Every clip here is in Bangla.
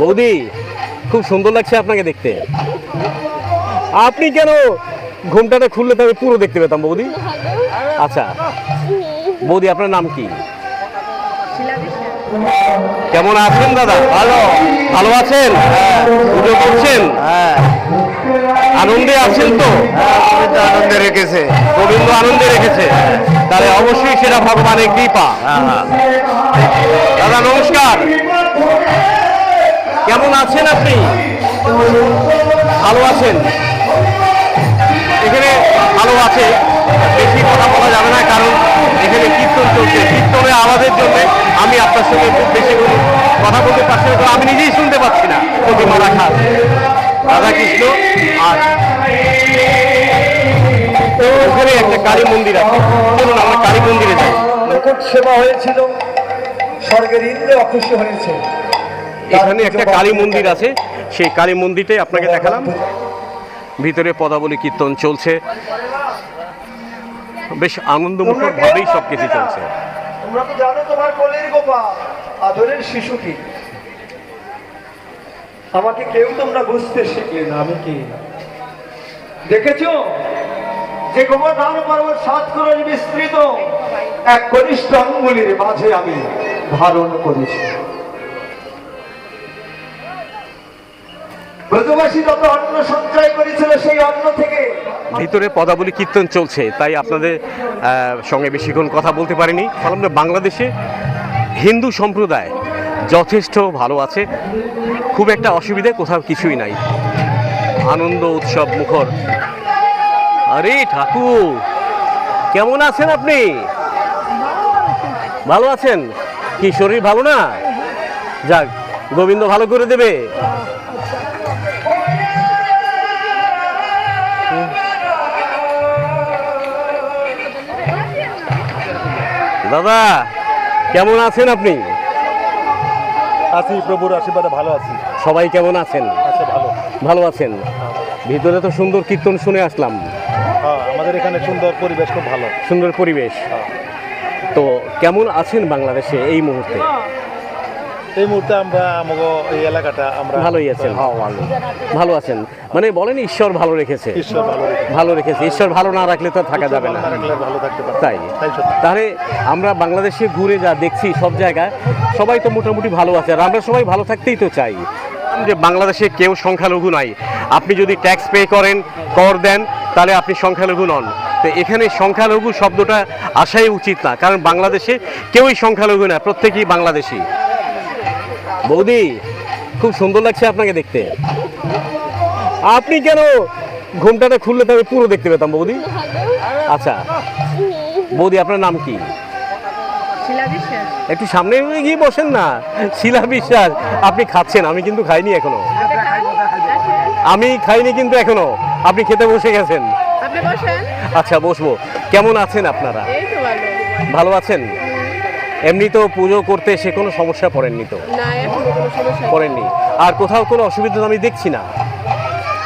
বৌদি খুব সুন্দর লাগছে আপনাকে দেখতে। আপনি কেন ঘুমটাটা খুললে তবে পুরো দেখতে পেতাম বৌদি? আচ্ছা বৌদি আপনার নাম কি? কেমন আছেন দাদা? ভালো। ভালো আছেন? পুজো করছেন? হ্যাঁ। আনন্দে আছেন তো? গোবিন্দ আনন্দে রেখেছে। গোবিন্দ আনন্দে রেখেছে। তাহলে অবশ্যই সেটা ভগবানের কৃপা। দাদা নমস্কার। কেমন আছেন আপনি? ভালো আছেন? এখানে ভালো আছে, বেশি কথা বলা যাবে না, কারণ এখানে কীর্তন চলছে। কীর্তনের আওয়াজের জন্য আমি আপনার সঙ্গে খুব বেশি কোনো কথা বলতে পারছি না আমি নিজেই শুনতে পাচ্ছি না, প্রতিমা রাখা। আছে। রাধা কৃষ্ণ আর ওখানে একটা কালী মন্দির আছে। চলুন আমরা কালী মন্দিরে যাই। সেবা হয়েছিল, স্বর্গের ইন্দ্র অখুশি হয়েছে। এখানে একটা কালী মন্দির আছে। সেই কালী মন্দিরটাই আপনাকে দেখালাম। ভিতরে পদাবলী কীর্তন চলছে। বেশ আনন্দমুখর ভাবেই সব কিছু চলছে। তোমরা তো জানো তোমার কোলের গোপাল? আদরের শিশু আমাকে কেউ তোমরা বুঝতে শিখলে না আমি কি? দেখেছ? যে গোবর্ধন পর্বত সাত বিস্তৃত এক কনিষ্ঠ অঙ্গুলির মাঝে আমি ধারণ করেছি। ভিতরে পদাবলী কীর্তন চলছে, তাই আপনাদের সঙ্গে বেশিক্ষণ কথা বলতে পারিনি। আমাদের বাংলাদেশে হিন্দু সম্প্রদায় যথেষ্ট ভালো আছে। খুব একটা অসুবিধে কোথাও কিছুই নাই। আনন্দ উৎসব মুখর। আরে ঠাকুর, কেমন আছেন আপনি? ভালো আছেন? কি শরীর ভালো না? যাক, গোবিন্দ ভালো করে দেবে। দাদা কেমন আছেন আপনি? আছি প্রভুর আশীর্বাদে ভালো আছি। সবাই কেমন আছেন? আচ্ছা ভালো। ভালো আছেন? ভিতরে তো সুন্দর কীর্তন শুনে আসলাম। হ্যাঁ আমাদের এখানে সুন্দর পরিবেশ খুব ভালো। সুন্দর পরিবেশ। তো কেমন আছেন বাংলাদেশে এই মুহূর্তে? এই মুহূর্তে আমরা আমাকে এই এলাকাটা আমরা ভালোই আছেন। হ্যাঁ ভালো ভালো আছেন। মানে বলেন ঈশ্বর ভালো রেখেছে। ঈশ্বর ভালো ভালো রেখেছে। ঈশ্বর ভালো না রাখলে তো থাকা যাবে না। ভালো থাকতে পারে। তাই। তাহলে আমরা বাংলাদেশে ঘুরে যা দেখছি সব জায়গায় সবাই তো মোটামুটি ভালো আছে। আর আমরা সবাই ভালো থাকতেই তো চাই। যে বাংলাদেশে কেউ সংখ্যালঘু নাই। আপনি যদি ট্যাক্স পে করেন কর দেন তাহলে আপনি সংখ্যালঘু নন। তো এখানে সংখ্যালঘু শব্দটা আসাই উচিত না। কারণ বাংলাদেশে কেউই সংখ্যালঘু না প্রত্যেকেই বাংলাদেশি। বৌদি খুব সুন্দর লাগছে আপনাকে দেখতে। আপনি কেন ঘুমটাটা খুললে তবে পুরো দেখতে পেতাম বৌদি? আচ্ছা বৌদি আপনার নাম কি? একটু সামনে গিয়ে বসেন না। শিলা বিশ্বাস আপনি খাচ্ছেন আমি কিন্তু খাইনি এখনও। আমি খাইনি কিন্তু এখনও আপনি খেতে বসে গেছেন। আচ্ছা বসবো। কেমন আছেন আপনারা? ভালো আছেন? এমনি তো পুজো করতে সে কোনো সমস্যা পড়েননি তো। পড়েননি। আর কোথাও কোনো অসুবিধা আমি দেখছি না।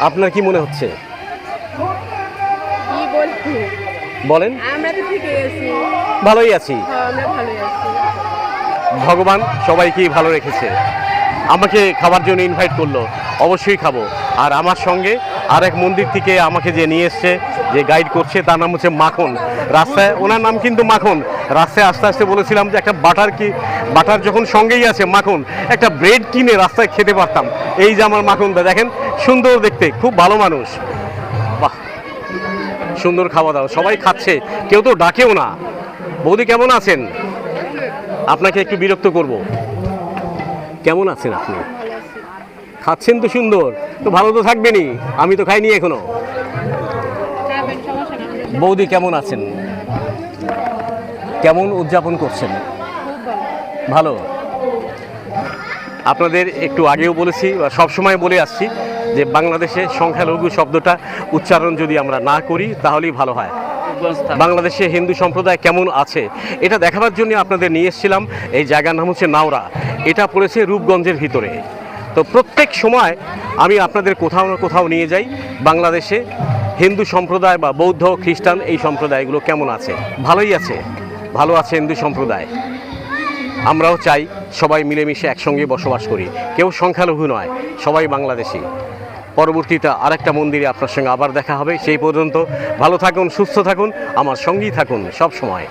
আপনার কি মনে হচ্ছে? বলেন। ভালোই আছি। হ্যাঁ ভালোই আছি। ভগবান সবাইকেই ভালো রেখেছে। আমাকে খাবার জন্য ইনভাইট করল। অবশ্যই খাব। আর আমার সঙ্গে আর এক মন্দির থেকে আমাকে যে নিয়ে এসছে, যে গাইড করছে, তার নাম হচ্ছে মাখন। রাস্তায় ওনার নাম কিন্তু মাখন। রাস্তায় আস্তে আস্তে বলেছিলাম যে একটা বাটার কি, বাটার যখন সঙ্গেই আছে মাখন, একটা ব্রেড কিনে রাস্তায় খেতে পারতাম। এই যে আমার মাখনটা, দেখেন, সুন্দর দেখতে, খুব ভালো মানুষ। বাহ, সুন্দর খাওয়া দাওয়া, সবাই খাচ্ছে, কেউ তো ডাকেও না। বৌদি, কেমন আছেন? আপনাকে একটু বিরক্ত করব। কেমন আছেন আপনি? খাচ্ছেন তো সুন্দর। তো ভালো তো থাকবেনই। আমি তো খাইনি এখনও। বৌদি কেমন আছেন? কেমন উদযাপন করছেন? ভালো। আপনাদের একটু আগেও বলেছি বা সবসময় বলে আসছি যে বাংলাদেশে সংখ্যালঘু শব্দটা উচ্চারণ যদি আমরা না করি তাহলেই ভালো হয়। বাংলাদেশে হিন্দু সম্প্রদায় কেমন আছে এটা দেখাবার জন্য আপনাদের নিয়ে এসেছিলাম। এই জায়গার নাম হচ্ছে নাওরা। এটা পড়েছে রূপগঞ্জের ভিতরে। তো প্রত্যেক সময় আমি আপনাদের কোথাও না কোথাও নিয়ে যাই। বাংলাদেশে হিন্দু সম্প্রদায় বা বৌদ্ধ, খ্রিস্টান এই সম্প্রদায়গুলো কেমন আছে? ভালোই আছে। ভালো আছে হিন্দু সম্প্রদায়। আমরাও চাই সবাই মিলেমিশে একসঙ্গে বসবাস করি। কেউ সংখ্যালঘু নয়, সবাই বাংলাদেশি। পরবর্তীতে আরেকটা মন্দিরে আপনার সঙ্গে আবার দেখা হবে। সেই পর্যন্ত ভালো থাকুন, সুস্থ থাকুন, আমার সঙ্গেই থাকুন সব সময়।